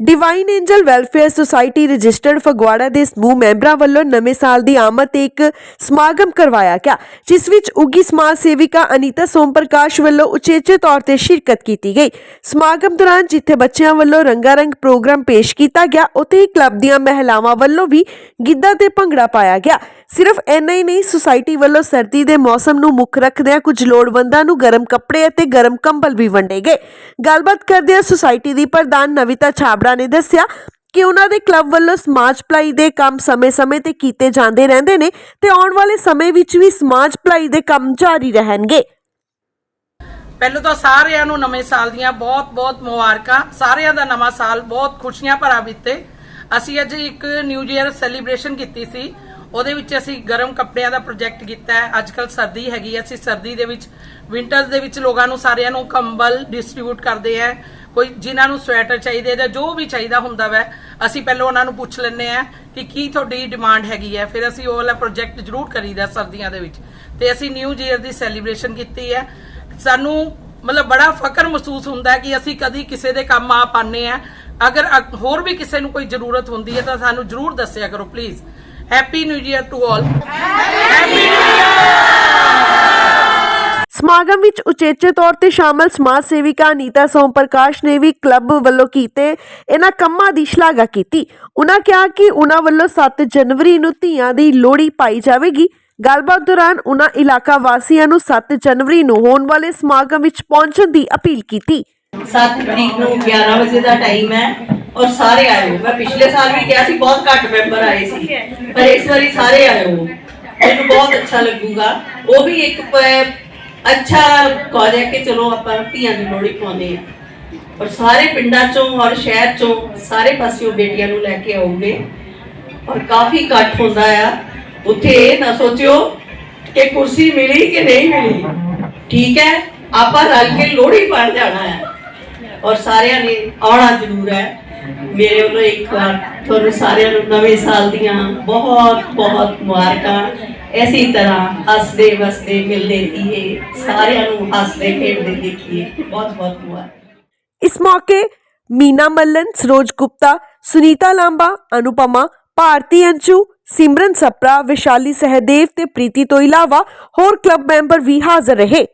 Divine angel welfare society registered Phagwara ਦੇ ਸਮੂਹ ਮੈਂਬਰਾਂ ਵੱਲੋਂ ਨਵੇਂ ਸਾਲ ਦੀ ਆਮਦ ਤੇ ਇੱਕ ਸਮਾਗਮ ਕਰਵਾਇਆ ਗਿਆ, ਜਿਸ ਵਿੱਚ ਉੱਗੀ ਸਮਾਜ ਸੇਵਿਕਾ ਅਨੀਤਾ ਸੋਮ ਪ੍ਰਕਾਸ਼ ਵੱਲੋਂ ਉਚੇਚੇ ਤੌਰ ਤੇ ਸ਼ਿਰਕਤ ਕੀਤੀ ਗਈ। ਸਮਾਗਮ ਦੌਰਾਨ ਜਿੱਥੇ ਬੱਚਿਆਂ ਵੱਲੋਂ ਰੰਗਾਰੰਗ ਪ੍ਰੋਗਰਾਮ ਪੇਸ਼ ਕੀਤਾ ਗਿਆ, ਉੱਥੇ ਹੀ ਕਲੱਬ ਦੀਆਂ ਮਹਿਲਾਵਾਂ ਵੱਲੋਂ ਵੀ ਗਿੱਧਾ ਤੇ ਭੰਗੜਾ ਪਾਇਆ ਗਿਆ। ਸਿਰਫ ਇੰਨਾ ਹੀ ਨਹੀਂ, ਸੁਸਾਇਟੀ ਵੱਲੋਂ ਸਰਦੀ ਦੇ ਮੌਸਮ ਨੂੰ ਮੁੱਖ ਰੱਖਦਿਆਂ ਕੁਝ ਲੋੜਵੰਦਾਂ ਨੂੰ ਗਰਮ ਕੱਪੜੇ ਅਤੇ ਗਰਮ ਕੰਬਲ ਵੀ ਵੰਡੇ ਗਏ। ਗੱਲਬਾਤ ਕਰਦਿਆਂ ਸੁਸਾਇਟੀ ਦੀ ਪ੍ਰਧਾਨ ਨਵਿਤਾ ਛਾਬੜਾ ਨੇ ਦੱਸਿਆ ਕਿ ਉਹਨਾਂ ਦੇ ਕਲੱਬ ਵੱਲੋਂ ਸਮਾਜ ਭਲਾਈ ਦੇ ਕੰਮ ਸਮੇਂ-ਸਮੇਂ ਤੇ ਕੀਤੇ ਜਾਂਦੇ ਰਹਿੰਦੇ ਨੇ ਤੇ ਆਉਣ ਵਾਲੇ ਸਮੇਂ ਵਿੱਚ ਵੀ ਸਮਾਜ ਭਲਾਈ ਦੇ ਕੰਮ ਜਾਰੀ ਰਹਿਣਗੇ। ਪਹਿਲਾਂ ਤਾਂ ਸਾਰਿਆਂ ਨੂੰ ਨਵੇਂ ਸਾਲ ਦੀਆਂ ਬਹੁਤ-ਬਹੁਤ ਮੁਬਾਰਕਾਂ। ਸਾਰਿਆਂ ਦਾ ਨਵਾਂ ਸਾਲ ਬਹੁਤ ਖੁਸ਼ੀਆਂ ਭਰਾ ਬੀਤੇ। ਅਸੀਂ ਅੱਜ ਇੱਕ ਨਿਊ ਈਅਰ ਸੈਲੀਬ੍ਰੇਸ਼ਨ ਕੀਤੀ ਸੀ। ਉਹਦੇ ਵਿੱਚ ਅਸੀਂ ਗਰਮ ਕੱਪੜਿਆਂ ਦਾ ਪ੍ਰੋਜੈਕਟ ਕੀਤਾ ਹੈ। ਅੱਜ ਕੱਲ ਸਰਦੀ ਹੈਗੀ ਹੈ। ਅਸੀਂ ਸਰਦੀ ਦੇ ਵਿੱਚ, ਵਿੰਟਰਸ ਦੇ ਵਿੱਚ ਲੋਕਾਂ ਨੂੰ ਸਾਰਿਆਂ ਨੂੰ ਕੰਬਲ ਡਿਸਟ੍ਰੀਬਿਊਟ ਕਰਦੇ ਆ ਕੋਈ ਜਿਨ੍ਹਾਂ ਨੂੰ ਸਵੈਟਰ ਚਾਹੀਦੇ ਜਾਂ ਜੋ ਵੀ ਚਾਹੀਦਾ ਹੁੰਦਾ ਵੈ, ਅਸੀਂ ਪਹਿਲਾਂ ਉਹਨਾਂ ਨੂੰ ਪੁੱਛ ਲੈਂਦੇ ਆ ਕਿ ਕੀ ਤੁਹਾਡੀ ਡਿਮਾਂਡ ਹੈਗੀ ਹੈ। ਫਿਰ ਅਸੀਂ ਉਹ ਵਾਲਾ ਪ੍ਰੋਜੈਕਟ ਜ਼ਰੂਰ ਕਰੀਦਾ ਸਰਦੀਆਂ ਦੇ ਵਿੱਚ। ਤੇ ਅਸੀਂ ਨਿਊ ਈਅਰ ਦੀ ਸੈਲੀਬ੍ਰੇਸ਼ਨ ਕੀਤੀ ਹੈ। ਸਾਨੂੰ ਮਤਲਬ ਬੜਾ ਫਕਰ ਮਹਿਸੂਸ ਹੁੰਦਾ ਹੈ ਕਿ ਅਸੀਂ ਕਦੀ ਕਿਸੇ ਦੇ ਕੰਮ ਆ ਪਾਣੇ ਆ ਅਗਰ ਹੋਰ ਵੀ ਕਿਸੇ ਨੂੰ ਕੋਈ ਜ਼ਰੂਰਤ ਹੁੰਦੀ ਹੈ ਤਾਂ ਸਾਨੂੰ ਜ਼ਰੂਰ ਦੱਸਿਆ ਕਰੋ please happy new year to all ਸਮਾਗਮ ਵਿੱਚ ਉਚੇਚੇ ਤੌਰ ਤੇ ਸ਼ਾਮਲ ਸਮਾਜ ਸੇਵਿਕਾ ਅਨੀਤਾ ਸੋਮ ਪ੍ਰਕਾਸ਼ ਨੇ ਵੀ ਕਲੱਬ ਵੱਲੋਂ ਕੀਤੇ ਇਹਨਾਂ ਕੰਮਾਂ ਦੀ ਸ਼ਲਾਘਾ ਕੀਤੀ। ਉਹਨਾਂ ਕਿਹਾ ਕਿ ਉਹਨਾਂ ਵੱਲੋਂ 7 ਜਨਵਰੀ ਨੂੰ ਧੀਆਂ ਦੀ ਲੋਹੜੀ ਪਾਈ ਜਾਵੇਗੀ। ਗੱਲਬਾਤ ਦੌਰਾਨ ਉਹਨਾਂ ਇਲਾਕਾ ਵਾਸੀਆਂ ਨੂੰ 7 ਜਨਵਰੀ ਨੂੰ ਹੋਣ ਵਾਲੇ ਸਮਾਗਮ ਵਿੱਚ ਪਹੁੰਚਣ ਦੀ ਅਪੀਲ ਕੀਤੀ। 7 ਤਰੀਕ ਨੂੰ 11 ਵਜੇ ਦਾ ਟਾਈਮ ਹੈ। ਔਰ ਸਾਰੇ ਆਏ ਹੋ। ਮੈਂ ਪਿਛਲੇ ਸਾਲ ਵੀ ਕਿਹਾ ਸੀ, ਬਹੁਤ ਘੱਟ ਮੈਂਬਰ ਆਏ ਸੀ। ਪਰ ਇਸ ਵਾਰੀ ਸਾਰੇ ਆਇਓ ਮੈਨੂੰ ਬਹੁਤ ਅੱਛਾ ਲੱਗੂਗਾ। ਉਹ ਵੀ ਇੱਕ ਅੱਛਾ ਕਾਜ ਹੈ ਕਿ ਚਲੋ ਆਪਾਂ ਧੀਆਂ ਦੀ ਲੋਹੜੀ ਪਾਉਂਦੇ ਆ ਔਰ ਸਾਰੇ ਪਿੰਡਾਂ ਚੋਂ ਔਰ ਸ਼ਹਿਰ ਚੋਂ ਸਾਰੇ ਪਾਸਿਓਂ ਬੇਟੀਆਂ ਨੂੰ ਲੈ ਕੇ ਆਉਂਗੇ। ਔਰ ਕਾਫੀ ਇਕੱਠ ਹੁੰਦਾ ਆ। ਉੱਥੇ ਇਹ ਨਾ ਸੋਚਿਓ ਕਿ ਕੁਰਸੀ ਮਿਲੀ ਕਿ ਨਹੀਂ ਮਿਲੀ। ਠੀਕ ਹੈ, ਆਪਾਂ ਰਲ ਕੇ ਲੋਹੜੀ ਪਾਣ ਜਾਣਾ ਹੈ। ਔਰ ਸਾਰਿਆਂ ਨੇ ਆਉਣਾ ਜ਼ਰੂਰ ਹੈ। ਮੇਰੇ ਵੱਲੋਂ ਇੱਕ ਵਾਰ ਤੁਹਾਨੂੰ ਸਾਰਿਆਂ ਨੂੰ ਨਵੇਂ ਸਾਲ ਦੀਆਂ ਬਹੁਤ ਬਹੁਤ ਮੁਬਾਰਕਾਂ। ਐਸੀ ਤਰ੍ਹਾਂ ਹੱਸਦੇ ਵਸਦੇ, ਮਿਲਦੇ ਰਹੀਏ। ਸਾਰਿਆਂ ਨੂੰ ਹੱਸਦੇ, ਖੇਡਦੇ ਦੇਖੀਏ। ਬਹੁਤ ਬਹੁਤ ਮੁਬਾਰਕਾਂ। ਇਸ ਮੌਕੇ ਮੀਨਾ ਮੱਲਨ, ਸਰੋਜ ਗੁਪਤਾ, ਸੁਨੀਤਾ ਲਾਂਬਾ, ਅਨੁਪਮਾ, ਭਾਰਤੀ ਅੰਚੂ ਸਿਮਰਨ ਸਪਰਾ, ਵਿਸ਼ਾਲੀ ਸਹਿਦੇਵ ਤੇ ਪ੍ਰੀਤੀ ਤੋਂ ਇਲਾਵਾ ਹੋਰ ਕਲੱਬ ਮੈਂਬਰ ਵੀ ਹਾਜ਼ਰ ਰਹੇ।